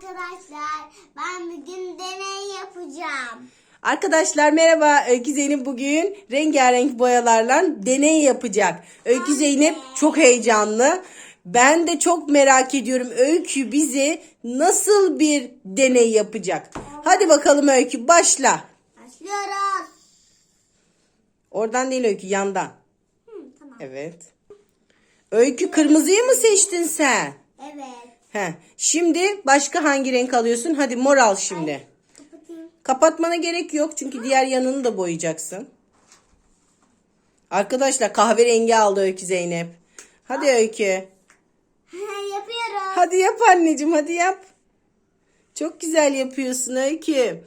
arkadaşlar. Ben bugün deney yapacağım. Arkadaşlar merhaba. Öykü Zeynep bugün rengarenk boyalarla deney yapacak. Öykü Zeynep çok heyecanlı. Ben de çok merak ediyorum. Öykü bize nasıl bir deney yapacak? Hadi bakalım Öykü başla. Başlıyoruz. Oradan değil Öykü yandan. Hı, tamam. Evet. Öykü kırmızıyı mı seçtin sen? Evet. He. Şimdi başka hangi renk alıyorsun? Hadi mor al şimdi. Kapatayım. Kapatmana gerek yok çünkü diğer yanını da boyayacaksın. Arkadaşlar kahverengi aldı Öykü Zeynep. Hadi Öykü. Yapıyorum. Hadi yap anneciğim hadi yap. Çok güzel yapıyorsun Öykü.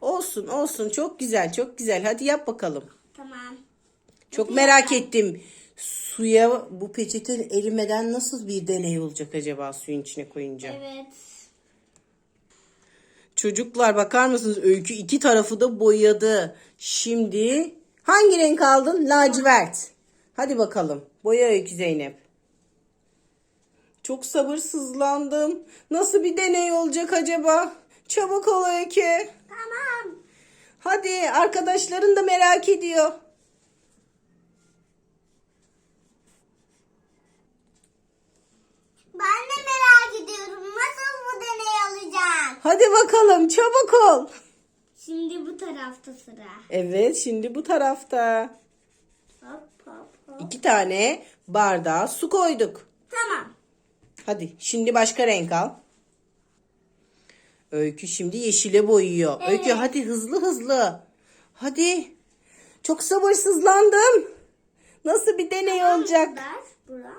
Olsun olsun çok güzel çok güzel. Hadi yap bakalım. Tamam. Çok merak ettim. Suya bu peçete erimeden nasıl bir deney olacak acaba suyun içine koyunca? Evet. Çocuklar bakar mısınız? Öykü iki tarafı da boyadı. Şimdi hangi renk aldın? Lacivert. Hadi bakalım. Boya Öykü Zeynep. Çok sabırsızlandım. Nasıl bir deney olacak acaba? Çabuk ol Öykü. Tamam. Hadi arkadaşların da merak ediyor. Ben de merak ediyorum. Nasıl bu deney olacak? Hadi bakalım çabuk ol. Şimdi bu tarafta sıra. Evet şimdi bu tarafta. Hop hop hop. iki tane bardağa su koyduk. Tamam. Hadi şimdi başka renk al. Öykü şimdi yeşile boyuyor. Evet. Öykü hadi hızlı hızlı. Hadi. Çok sabırsızlandım. Nasıl bir deney olacak? Ver. Bura.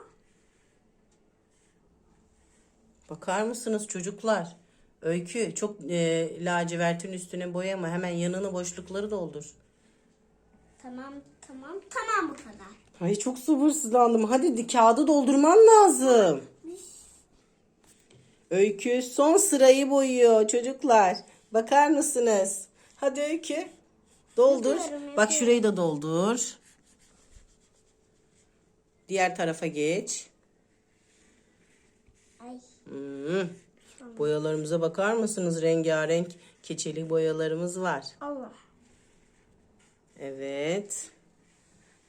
Bakar mısınız çocuklar? Öykü çok e, lacivertin üstüne boyama. Hemen yanını boşlukları doldur. Tamam tamam tamam bu kadar. Ay çok sabırsızlandım. Hadi di- kağıdı doldurman lazım. Öykü son sırayı boyuyor çocuklar. Bakar mısınız? Hadi Öykü. Doldur. Yapıyorum, Bak şurayı da doldur. Diğer tarafa geç. Ay. Hmm. Boyalarımıza bakar mısınız? Rengarenk keçeli boyalarımız var. Allah. Evet.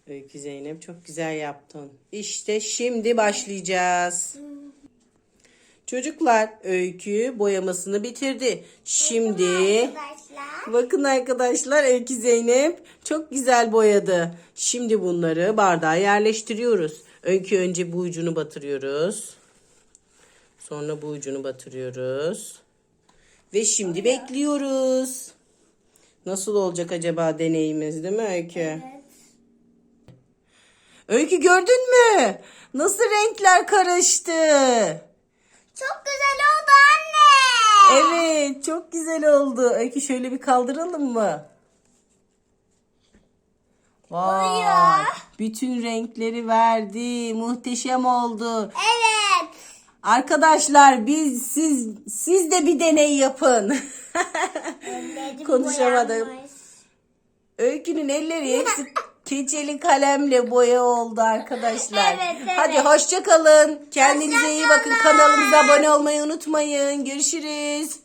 Öykü Zeynep çok güzel yaptın. İşte şimdi başlayacağız. Çocuklar Öykü boyamasını bitirdi. Şimdi Arkadaşlar. bakın arkadaşlar Öykü Zeynep çok güzel boyadı. Şimdi bunları bardağa yerleştiriyoruz. Öykü önce bu ucunu batırıyoruz. Sonra bu ucunu batırıyoruz. Ve şimdi bekliyoruz. Nasıl olacak acaba deneyimiz değil mi Öykü? Evet. Öykü gördün mü? Nasıl renkler karıştı? Çok güzel oldu anne. Evet çok güzel oldu. Öykü şöyle bir kaldıralım mı? Vay, bütün renkleri verdi. Muhteşem oldu. Evet. Arkadaşlar biz siz siz de bir deney yapın. Konuşamadım. boyanmış. Öykünün elleri hepsi keçeli kalemle boya oldu arkadaşlar. Evet, evet. Hadi hoşça kalın. Kendinize iyi bakın. Hoşça. Kanalımıza abone olmayı unutmayın. Görüşürüz.